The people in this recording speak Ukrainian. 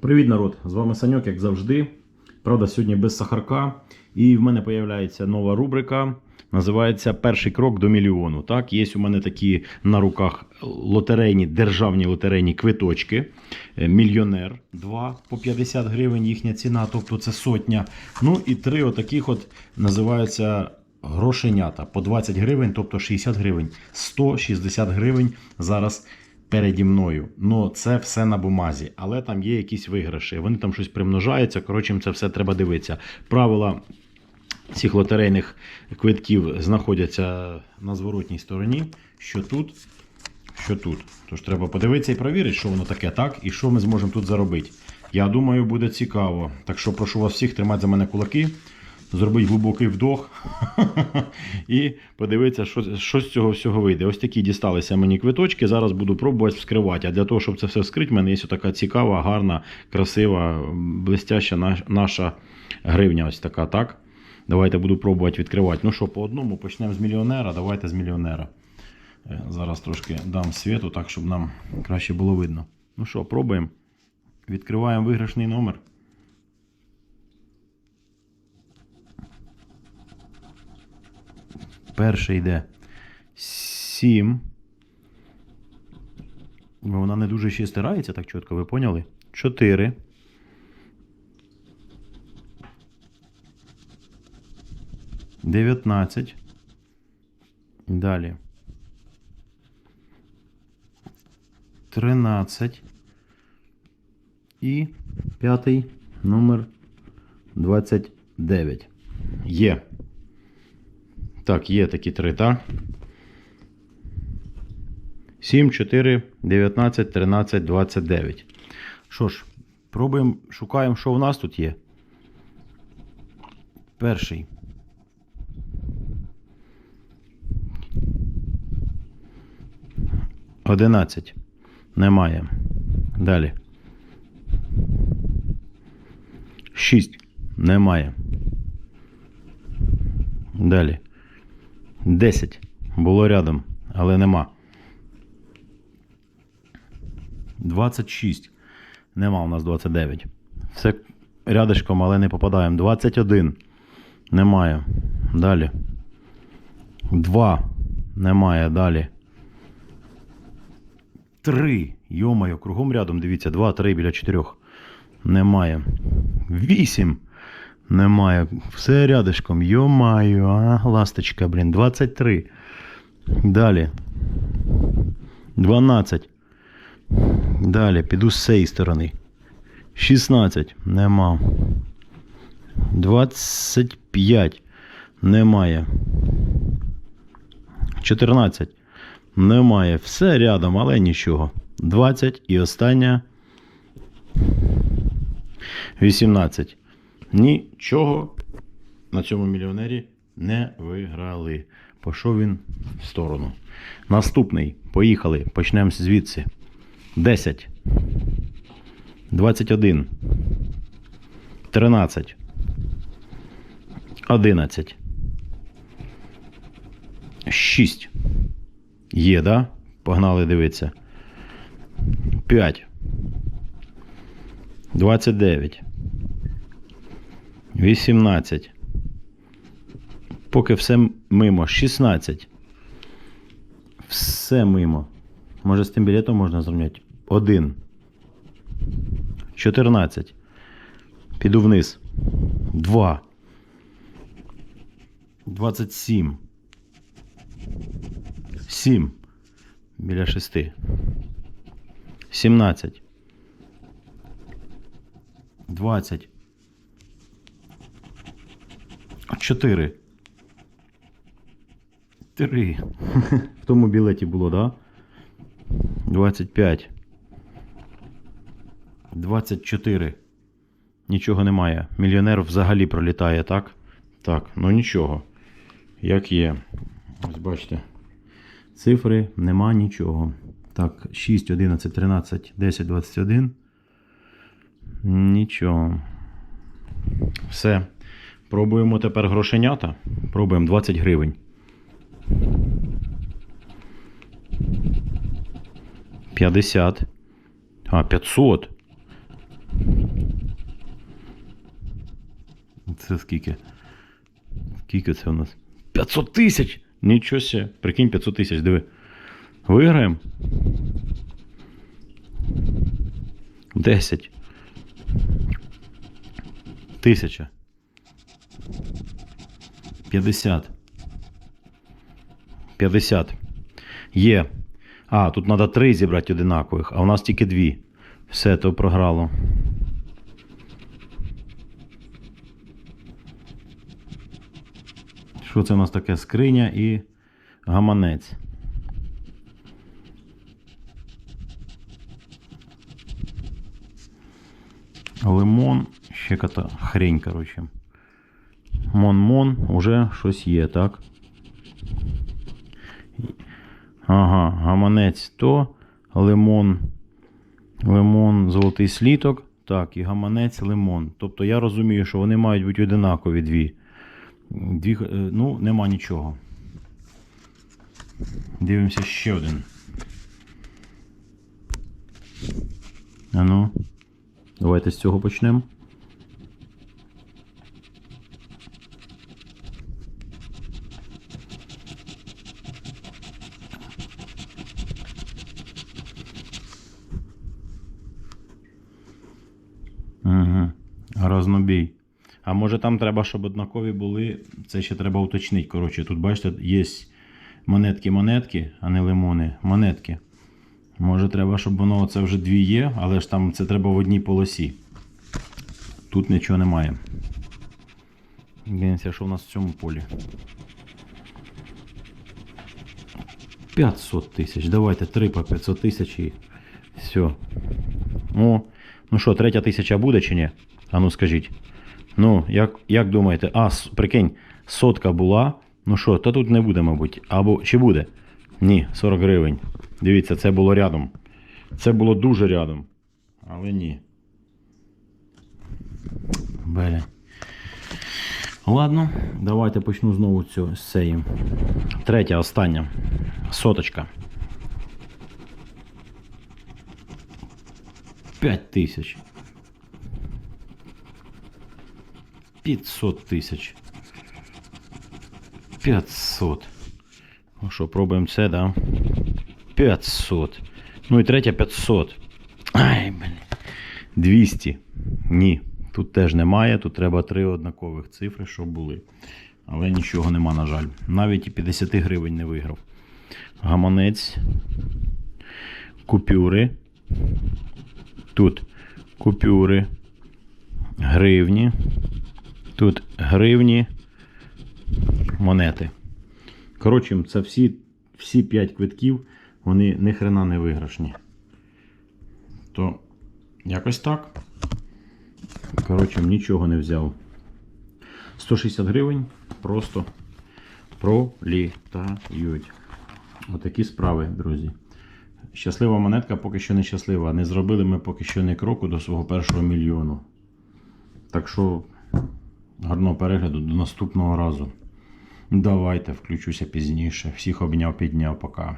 Привіт, народ! З вами Саньок, як завжди. Правда, сьогодні без сахарка. І в мене з'являється нова рубрика. Називається Перший крок до мільйону. Так, є у мене такі на руках лотерейні, державні лотерейні квиточки. Е, Мільйонер 2 по 50 гривень їхня ціна, тобто це сотня. Ну і три отаких от називаються грошенята по 20 гривень, тобто 60 гривень. 160 гривень зараз переді мною. Ну, це все на бумазі, але там є якісь виграші. Вони там щось примножаються. Коротше, це все треба дивитися. Правила цих лотерейних квитків знаходяться на зворотній стороні. Що тут, що тут. Тож треба подивитися і перевірити, що воно таке, так, і що ми зможемо тут заробити. Я думаю, буде цікаво. Так що прошу вас всіх тримати за мене кулаки, зробити глибокий вдох і подивитися, що, що з цього всього вийде. Ось такі дісталися мені квиточки. Зараз буду пробувати вскривати. А для того, щоб це все вскрити, в мене є така цікава, гарна, красива, блестяща наша гривня. Ось така, так? Давайте буду пробувати відкривати. Ну що, по одному почнемо з мільйонера. Давайте з мільйонера. Е, Зараз трошки дам світу, так, щоб нам краще було видно. Ну що, пробуємо. Відкриваємо виграшний номер. Перший йде 7. Вона не дуже ще стирається так чітко, ви поняли? 4. Дев'ятнадцять. Далі. Тринадцять. І п'ятий номер 29. Є. Так, є такі три, так? 7, 4, 19, 13, 29. Що ж, пробуємо, шукаємо, що у нас тут є. Перший. Одинадцять. Немає. Далі. Шість. Немає. Далі. Десять. Було рядом, але нема. 26. Нема у нас 29. Все рядышком, але не попадаємо. 21. Немає. Далі. 2. Немає. Далі. 3. Йомаю, кругом рядом, дивіться, 2, 3 біля 4. Немає. 8. Немає. Все рядышком. Йомаю, а, ласточка, блін. 23. Далі. 12. Далі, піду з цієї сторони. 16. Нема. 25. Немає. 14. Немає. Все рядом, але нічого. 20 і остання. 18. Нічого на цьому мільйонері не виграли. Пішов він в сторону. Наступний. Поїхали. Почнемо звідси. 10. 21. 13. 11. 6. Є, да? Погнали дивитися. 5. 29. 18. Поки все мимо. 16. Все мимо. Може з тим білетом можна зрівняти? 1. 14. Піду вниз. 2. 27. 7. Біля 6. 17. 20. 4. 3. В тому білеті було, да? 25. 24. Нічого немає. Мільйонер взагалі пролітає, так? Так, ну нічого. Як є. Ось бачите. Цифри нема нічого. Так, 6, 11, 13, 10, 21. Нічого. Все. Пробуємо тепер грошенята. Пробуємо 20 гривень. 50. А, 500. Це скільки? Скільки це у нас? 500 тисяч! Нічого себе. Прикинь, 500 тисяч, диви. Виграємо. 10. Тисяча. 50. 50. Є. А, тут треба три зібрати одинакових, а у нас тільки дві. Все, то програло. Що це у нас таке? Скриня і гаманець. Лимон, ще кота хрень, коротше. Мон-мон, уже щось є, так? Ага, гаманець то, лимон, лимон, золотий сліток, так, і гаманець лимон. Тобто я розумію, що вони мають бути одинакові дві. Дві, е, ну, нема нічого. Дивимося ще один. А ну, давайте з цього почнемо. Разнобій. А може там треба, щоб однакові були. Це ще треба уточнити. Коротше, тут бачите, є монетки-монетки, а не лимони. Монетки. Може треба, щоб воно це вже дві є, але ж там це треба в одній полосі. Тут нічого немає. Дивимося, що в нас в цьому полі. 500 тисяч. Давайте 3 по 500 тисяч і все. О, ну що, третя тисяча буде чи ні? А ну скажіть. Ну, як, як думаєте, а, прикинь, сотка була. Ну що, то тут не буде, мабуть. Або чи буде? Ні, 40 гривень. Дивіться, це було рядом. Це було дуже рядом. Але ні. Бля. Ладно, давайте почну знову цю, з цієї. Третя, остання. Соточка. 5 тисяч. 500 тисяч. 500. Ну що, пробуємо це, да? 500. Ну і третя 500. Ай, блін. 200. Ні. Тут теж немає. Тут треба три однакових цифри, щоб були. Але нічого нема, на жаль. Навіть і 50 гривень не виграв. Гаманець. Купюри. Тут купюри. Гривні. Тут гривні, монети. Коротше, це всі, всі 5 квитків, вони ні хрена не виграшні. То якось так. Коротше, нічого не взяв. 160 гривень просто пролітають. Отакі справи, друзі. Щаслива монетка поки що не щаслива. Не зробили ми поки що не кроку до свого першого мільйону. Так що гарного перегляду до наступного разу. Давайте включуся пізніше. Всіх обняв, підняв, пока.